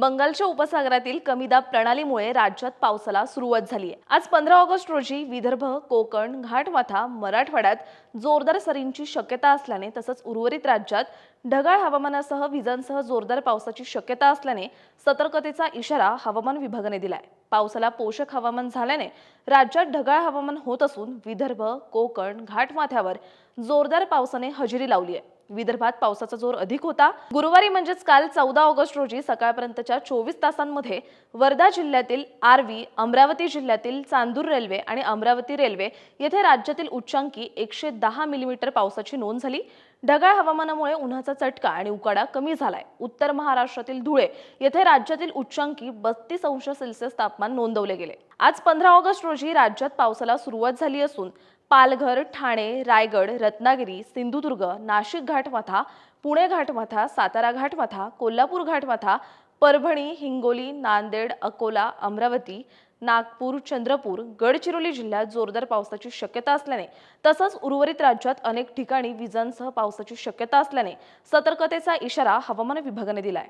बंगालच्या उपसागरातील कमी दाब प्रणालीमुळे राज्यात पावसाला सुरुवात झाली आहे. आज पंधरा ऑगस्ट रोजी विदर्भ कोकण घाटमाथा मराठवाड्यात जोरदार सरींची शक्यता असल्याने तसंच उर्वरित राज्यात ढगाळ हवामानासह विजांसह जोरदार पावसाची शक्यता असल्याने सतर्कतेचा इशारा हवामान विभागाने दिलाय. पावसाला पोषक हवामान झाल्याने राज्यात ढगाळ हवामान होत असून विदर्भ कोकण घाटमाथ्यावर जोरदार पावसाने हजेरी लावली आहे. विदर्भात पावसाचा जोर अधिक होता. गुरुवारी म्हणजेच काल चौदा ऑगस्ट रोजी सकाळपर्यंतच्या चोवीस तासांमध्ये वर्धा जिल्ह्यातील आर्वी अमरावती जिल्ह्यातील चांदूर रेल्वे आणि अमरावती रेल्वे येथे राज्यातील उच्चांकी एकशे दहा मिलीमीटर पावसाची नोंद झाली. ढगाळ हवामानामुळे उन्हाचा चटका आणि उकाडा कमी झालाय. उत्तर महाराष्ट्रातील धुळे येथे राज्यातील उच्चांकी बत्तीस अंश सेल्सिअस तापमान नोंदवले गेले. आज पंधरा ऑगस्ट रोजी राज्यात पावसाला सुरुवात झाली असून पालघर ठाणे रायगड रत्नागिरी सिंधुदुर्ग नाशिक घाटमाथा पुणे घाटमाथा सातारा घाटमाथा कोल्हापूर घाटमाथा परभणी हिंगोली नांदेड अकोला अमरावती नागपूर चंद्रपूर गडचिरोली जिल्ह्यात जोरदार पावसाची शक्यता असल्याने तसंच उर्वरित राज्यात अनेक ठिकाणी विजांसह पावसाची शक्यता असल्याने सतर्कतेचा इशारा हवामान विभागाने आहे